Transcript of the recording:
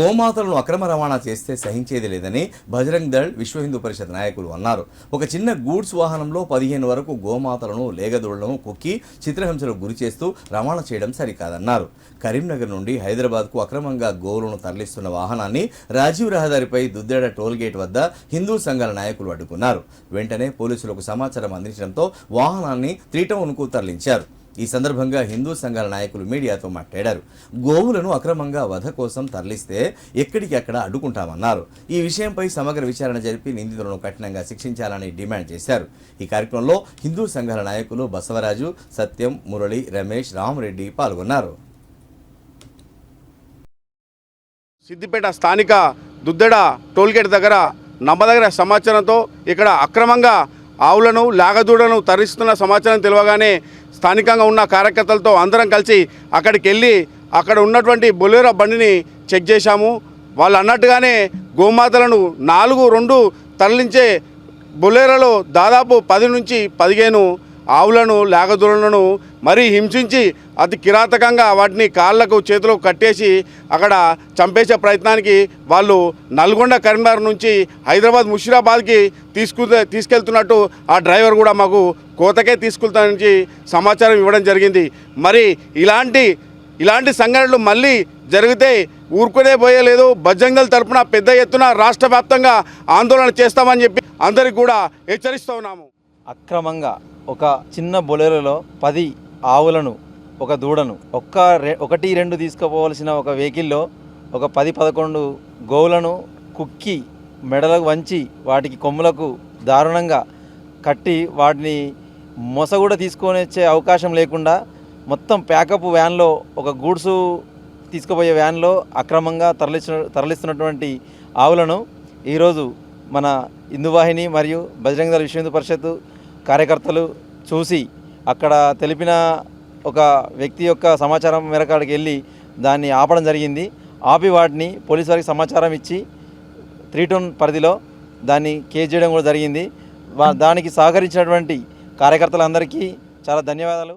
గోమాతలను అక్రమ రవాణా చేస్తే సహించేది లేదని బజరంగ్ దళ్ విశ్వ హిందూ పరిషత్ నాయకులు అన్నారు. ఒక చిన్న గూడ్స్ వాహనంలో పదిహేను వరకు గోమాతలను లేగదూడలను కుక్కి చిత్రహింసలకు గురి చేస్తూ రవాణా చేయడం సరికాదన్నారు. కరీంనగర్ నుండి హైదరాబాద్కు అక్రమంగా గోవులను తరలిస్తున్న వాహనాన్ని రాజీవ్ రహదారిపై దుద్దేడ టోల్గేట్ వద్ద హిందూ సంఘాల నాయకులు అడ్డుకున్నారు. వెంటనే పోలీసులకు సమాచారం అందించడంతో వాహనాన్ని త్రీటౌన్కు తరలించారు. ఈ సందర్భంగా హిందూ సంఘాల నాయకులు మీడియాతో మాట్లాడారు. గోవులను అక్రమంగా వధ కోసం తరలిస్తే ఎక్కడికి అడ్డుకుంటామన్నారు. ఈ విషయంపై సమగ్ర విచారణ జరిపి నిందితులను కఠినంగా శిక్షించాలని డిమాండ్ చేశారు. ఈ కార్యక్రమంలో హిందూ సంఘాల నాయకులు బసవరాజు సత్యం మురళి రమేష్ రామరెడ్డి పాల్గొన్నారు. సిద్దిపేట స్థానిక దుద్దెడ టోల్గేట్ దగ్గర నమ్మదగిన సమాచారంతో ఇక్కడ అక్రమంగా ఆవులను లాగదూడను తరిస్తున్న సమాచారం తెలియగానే స్థానికంగా ఉన్న కార్యకర్తలతో అందరం కలిసి అక్కడికి వెళ్ళి అక్కడ ఉన్నటువంటి బొలేరో బండిని చెక్ చేశాము. వాళ్ళు అన్నట్టుగానే గోమాతలను నాలుగు రెండు తరలించే బొలేరోలో దాదాపు పది నుంచి పదిహేను ఆవులను లేగదులను మరీ హింసించి అతి కిరాతకంగా వాటిని కాళ్ళకు చేతులకు కట్టేసి అక్కడ చంపేసే ప్రయత్నానికి వాళ్ళు నల్గొండ కరీంనగర్ నుంచి హైదరాబాద్ ముషిరాబాద్కి తీసుకు తీసుకెళ్తున్నట్టు ఆ డ్రైవర్ కూడా మాకు కోతకే తీసుకెళ్తానని సమాచారం ఇవ్వడం జరిగింది. మరి ఇలాంటి ఇలాంటి సంఘటనలు మళ్ళీ జరిగితే ఊరుకునే పోయలేదు బజంగల్ తరపున పెద్ద ఎత్తున రాష్ట్ర వ్యాప్తంగా ఆందోళన చేస్తామని చెప్పి అందరికి కూడా హెచ్చరిస్తూ ఉన్నాము. అక్రమంగా ఒక చిన్న బొలెరోలో పది ఆవులను ఒక దూడను ఒక్క రె ఒకటి రెండు తీసుకుపోవలసిన ఒక వెహికల్లో ఒక పది పదకొండు గోవులను కుక్కి మెడలకు వంచి వాటికి కొమ్ములకు దారుణంగా కట్టి వాటిని మొస కూడా తీసుకొని వచ్చే అవకాశం లేకుండా మొత్తం ప్యాకప్ వ్యాన్లో ఒక గూడ్సు తీసుకుపోయే వ్యాన్లో అక్రమంగా తరలిచిన తరలిస్తున్నటువంటి ఆవులను ఈరోజు మన హిందువాహిని మరియు బజరంగ దళ విశ్వ హిందూ పరిషత్ కార్యకర్తలు చూసి అక్కడ తెలిపిన ఒక వ్యక్తి యొక్క సమాచారం మేరకాడికి వెళ్ళి దాన్ని ఆపడం జరిగింది. ఆపి వాటిని పోలీసు వారికి సమాచారం ఇచ్చి త్రీ టౌన్ పరిధిలో దాన్ని కేసు చేయడం కూడా జరిగింది. దానికి సహకరించినటువంటి కార్యకర్తలందరికీ చాలా ధన్యవాదాలు.